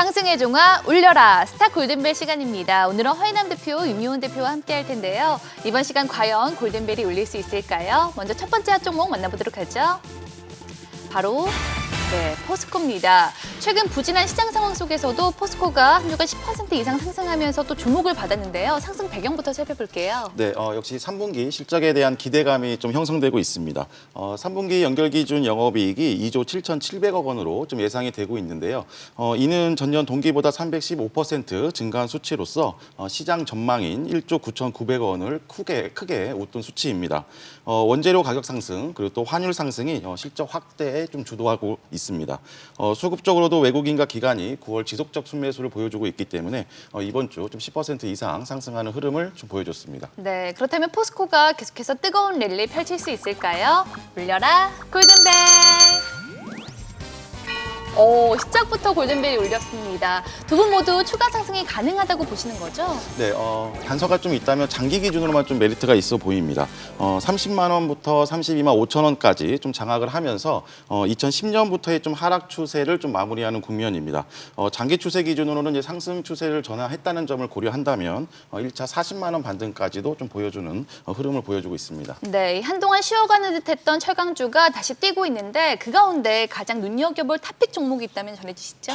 상승의 종아 울려라 스타 골든벨 시간입니다. 오늘은 허인남 대표, 윤유원 대표와 함께 할 텐데요. 이번 시간 과연 골든벨이 울릴 수 있을까요? 먼저 첫 번째 핫 종목 만나보도록 하죠. 바로 네, 포스코입니다. 최근 부진한 시장 상황 속에서도 포스코가 한 주간 10% 이상 상승하면서 또 주목을 받았는데요. 상승 배경부터 살펴볼게요. 네, 어, 역시 3분기 실적에 대한 기대감이 좀 형성되고 있습니다. 어, 3분기 연결 기준 영업이익이 2조 7,700억 원으로 좀 예상이 되고 있는데요. 어, 이는 전년 동기보다 315% 증가한 수치로서 어, 시장 전망인 1조 9,900억 원을 크게 크게 웃돈 수치입니다. 어, 원재료 가격 상승 그리고 또 환율 상승이 어, 실적 확대에 좀 주도하고 있습니다. 어, 수급적으로도 외국인과 기관이 9월 지속적 순매수를 보여주고 있기 때문에 어, 이번 주 좀 10% 이상 상승하는 흐름을 좀 보여줬습니다. 네, 그렇다면 포스코가 계속해서 뜨거운 랠리 펼칠 수 있을까요? 울려라 골든벨! 오, 시작부터 골든벨이 울렸습니다. 두 분 모두 추가 상승이 가능하다고 보시는 거죠? 네, 어, 단서가 좀 있다면 장기 기준으로만 좀 메리트가 있어 보입니다. 어, 30만 원부터 32만 5천 원까지 좀 장악을 하면서 어, 2010년부터의 좀 하락 추세를 좀 마무리하는 국면입니다. 어, 장기 추세 기준으로는 이제 상승 추세를 전환했다는 점을 고려한다면 어, 1차 40만 원 반등까지도 좀 보여주는 어, 흐름을 보여주고 있습니다. 네, 한동안 쉬어가는 듯했던 철강주가 다시 뛰고 있는데 그 가운데 가장 눈여겨볼 탑픽 종 목이 있다면 전해주시죠.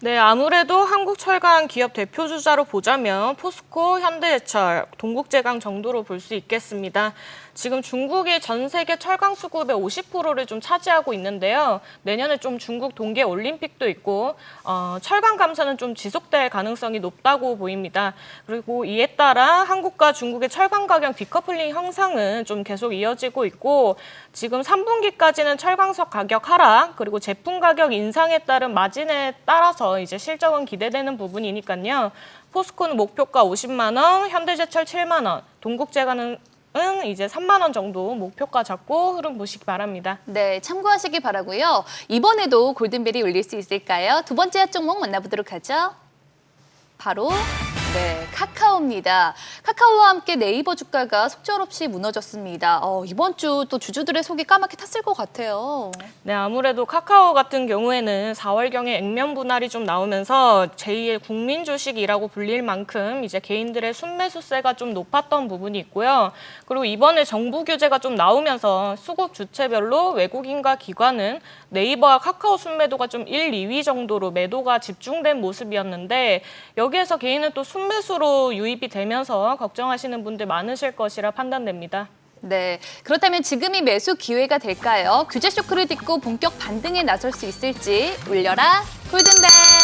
네, 아무래도 한국철강 기업 대표 주자로 보자면 포스코, 현대제철, 동국제강 정도로 볼 수 있겠습니다. 지금 중국이 전 세계 철강 수급의 50%를 좀 차지하고 있는데요. 내년에 좀 중국 동계 올림픽도 있고 어, 철강 감사는 좀 지속될 가능성이 높다고 보입니다. 그리고 이에 따라 한국과 중국의 철강 가격 디커플링 형상은 좀 계속 이어지고 있고 지금 3분기까지는 철강석 가격 하락 그리고 제품 가격 인상에 따른 마진에 따라서 이제 실적은 기대되는 부분이니까요. 포스코는 목표가 50만 원, 현대제철 7만 원, 동국제가는 은 이제 3만 원 정도 목표가 잡고 흐름 보시기 바랍니다. 네, 참고하시기 바라고요. 이번에도 골든벨이 울릴 수 있을까요? 두 번째 핫 종목 만나보도록 하죠. 바로 네, 카카오입니다. 카카오와 함께 네이버 주가가 속절없이 무너졌습니다. 어, 이번 주 또 주주들의 속이 까맣게 탔을 것 같아요. 네, 아무래도 카카오 같은 경우에는 4월경에 액면 분할이 좀 나오면서 제2의 국민 주식이라고 불릴 만큼 이제 개인들의 순매수세가 좀 높았던 부분이 있고요. 그리고 이번에 정부 규제가 좀 나오면서 수급 주체별로 외국인과 기관은 네이버와 카카오 순매도가 좀 1, 2위 정도로 매도가 집중된 모습이었는데 여기에서 개인은 또 순 매수로 유입이 되면서 걱정하시는 분들 많으실 것이라 판단됩니다. 네, 그렇다면 지금이 매수 기회가 될까요? 규제 쇼크를 딛고 본격 반등에 나설 수 있을지 울려라 골든벨.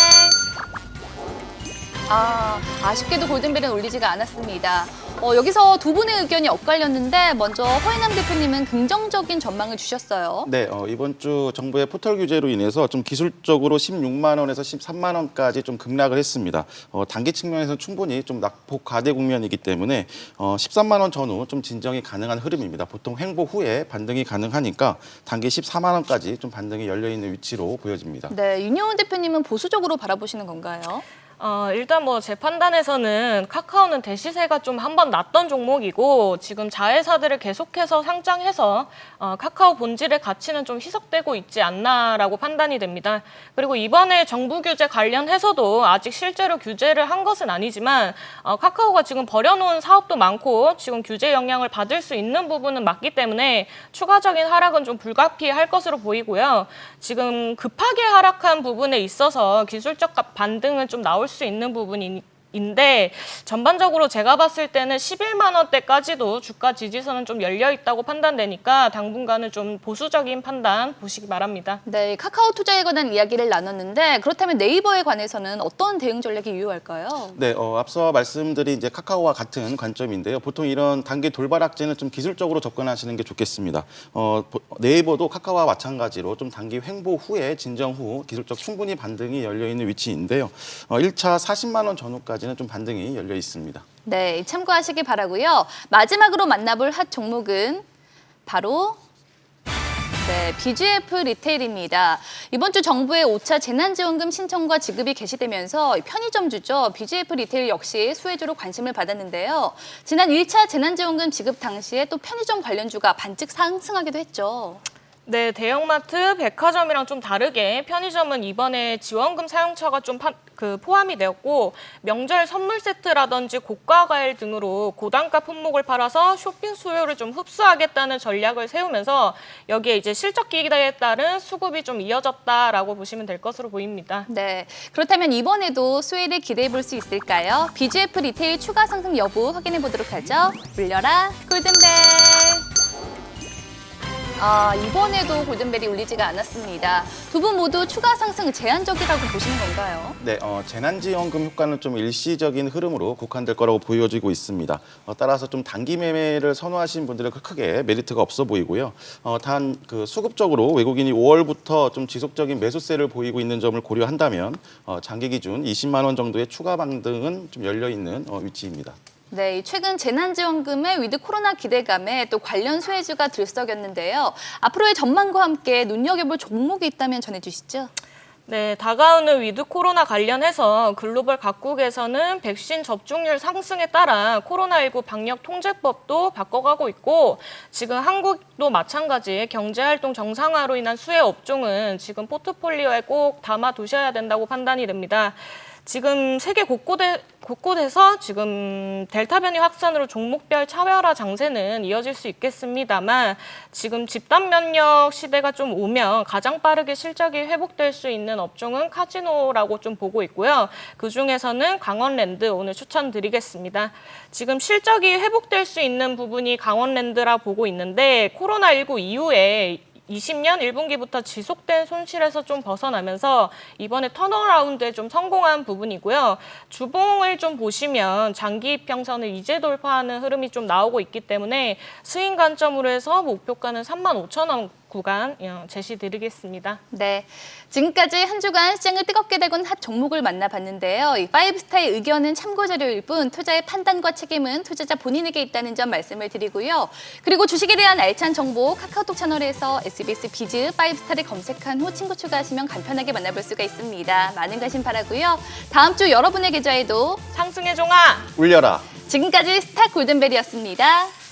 아, 아쉽게도 골든벨은 울리지가 않았습니다. 어, 여기서 두 분의 의견이 엇갈렸는데 먼저 허인남 대표님은 긍정적인 전망을 주셨어요. 네, 어, 이번 주 정부의 포털 규제로 인해서 좀 기술적으로 16만 원에서 13만 원까지 좀 급락을 했습니다. 어, 단기 측면에서 충분히 좀 낙폭 과대 국면이기 때문에 어, 13만 원 전후 좀 진정이 가능한 흐름입니다. 보통 횡보 후에 반등이 가능하니까 단기 14만 원까지 좀 반등이 열려 있는 위치로 보여집니다. 네, 윤여원 대표님은 보수적으로 바라보시는 건가요? 어, 일단 뭐 제 판단에서는 카카오는 대시세가 좀 한 번 났던 종목이고 지금 자회사들을 계속해서 상장해서 어, 카카오 본질의 가치는 좀 희석되고 있지 않나라고 판단이 됩니다. 그리고 이번에 정부 규제 관련해서도 아직 실제로 규제를 한 것은 아니지만 어, 카카오가 지금 벌여놓은 사업도 많고 지금 규제 영향을 받을 수 있는 부분은 맞기 때문에 추가적인 하락은 좀 불가피할 것으로 보이고요. 지금 급하게 하락한 부분에 있어서 기술적 반등은 좀 나올 수 있는 부분 인데 전반적으로 제가 봤을 때는 11만 원대까지도 주가 지지선은 좀 열려 있다고 판단되니까 당분간은 좀 보수적인 판단 보시기 바랍니다. 네, 카카오 투자에 관한 이야기를 나눴는데 그렇다면 네이버에 관해서는 어떤 대응 전략이 유효할까요? 네, 어, 앞서 말씀드린 이제 카카오와 같은 관점인데요. 보통 이런 단기 돌발 악재는 좀 기술적으로 접근하시는 게 좋겠습니다. 어, 보- 네이버도 카카오와 마찬가지로 좀 단기 횡보 후에 진정 후 기술적 충분히 반등이 열려 있는 위치인데요. 어, 1차 40만 원 전후까지 는 좀 반등이 열려 있습니다. 네, 참고하시기 바라고요. 마지막으로 만나볼 핫 종목은 바로 네, BGF 리테일입니다. 이번 주 정부의 5차 재난지원금 신청과 지급이 개시되면서 편의점주죠. BGF 리테일 역시 수혜주로 관심을 받았는데요. 지난 1차 재난지원금 지급 당시에 또 편의점 관련주가 반짝 상승하기도 했죠. 네, 대형마트, 백화점이랑 좀 다르게 편의점은 이번에 지원금 사용처가 좀 파- 그 포함이 되었고 명절 선물 세트라든지 고가 과일 등으로 고단가 품목을 팔아서 쇼핑 수요를 좀 흡수하겠다는 전략을 세우면서 여기에 이제 실적 기대에 따른 수급이 좀 이어졌다라고 보시면 될 것으로 보입니다. 네. 그렇다면 이번에도 수혜를 기대해 볼 수 있을까요? BGF 리테일 추가 상승 여부 확인해 보도록 하죠. 물려라 골든벨. 아, 이번에도 골든벨이 울리지가 않았습니다. 두 분 모두 추가 상승 제한적이라고 보시는 건가요? 네, 어, 재난지원금 효과는 좀 일시적인 흐름으로 국한될 거라고 보여지고 있습니다. 어, 따라서 좀 단기 매매를 선호하시는 분들은 크게 메리트가 없어 보이고요. 어, 단 그 수급적으로 외국인이 5월부터 좀 지속적인 매수세를 보이고 있는 점을 고려한다면 어, 장기 기준 20만 원 정도의 추가 반등은 좀 열려 있는 어, 위치입니다. 네, 최근 재난지원금의 위드 코로나 기대감에 또 관련 수혜주가 들썩였는데요. 앞으로의 전망과 함께 눈여겨볼 종목이 있다면 전해주시죠. 네, 다가오는 위드 코로나 관련해서 글로벌 각국에서는 백신 접종률 상승에 따라 코로나19 방역 통제법도 바꿔가고 있고 지금 한국도 마찬가지 경제활동 정상화로 인한 수혜 업종은 지금 포트폴리오에 꼭 담아 두셔야 된다고 판단이 됩니다. 지금 세계 곳곳에, 곳곳에서 지금 델타 변이 확산으로 종목별 차별화 장세는 이어질 수 있겠습니다만 지금 집단 면역 시대가 좀 오면 가장 빠르게 실적이 회복될 수 있는 업종은 카지노라고 좀 보고 있고요. 그 중에서는 강원랜드 오늘 추천드리겠습니다. 지금 실적이 회복될 수 있는 부분이 강원랜드라 보고 있는데 코로나19 이후에 20년 1분기부터 지속된 손실에서 좀 벗어나면서 이번에 턴어라운드에 좀 성공한 부분이고요. 주봉을 좀 보시면 장기 평선을 이제 돌파하는 흐름이 좀 나오고 있기 때문에 스윙 관점으로 해서 목표가는 3만 5천 원 구간 예, 제시드리겠습니다. 네, 지금까지 한 주간 시장을 뜨겁게 달군 핫 종목을 만나봤는데요. 이 파이브스타의 의견은 참고 자료일 뿐 투자의 판단과 책임은 투자자 본인에게 있다는 점 말씀을 드리고요. 그리고 주식에 대한 알찬 정보 카카오톡 채널에서 SBS 비즈 파이브스타를 검색한 후 친구 추가하시면 간편하게 만나볼 수가 있습니다. 많은 관심 바라고요. 다음 주 여러분의 계좌에도 상승의 종아! 울려라. 지금까지 스타 골든벨이었습니다.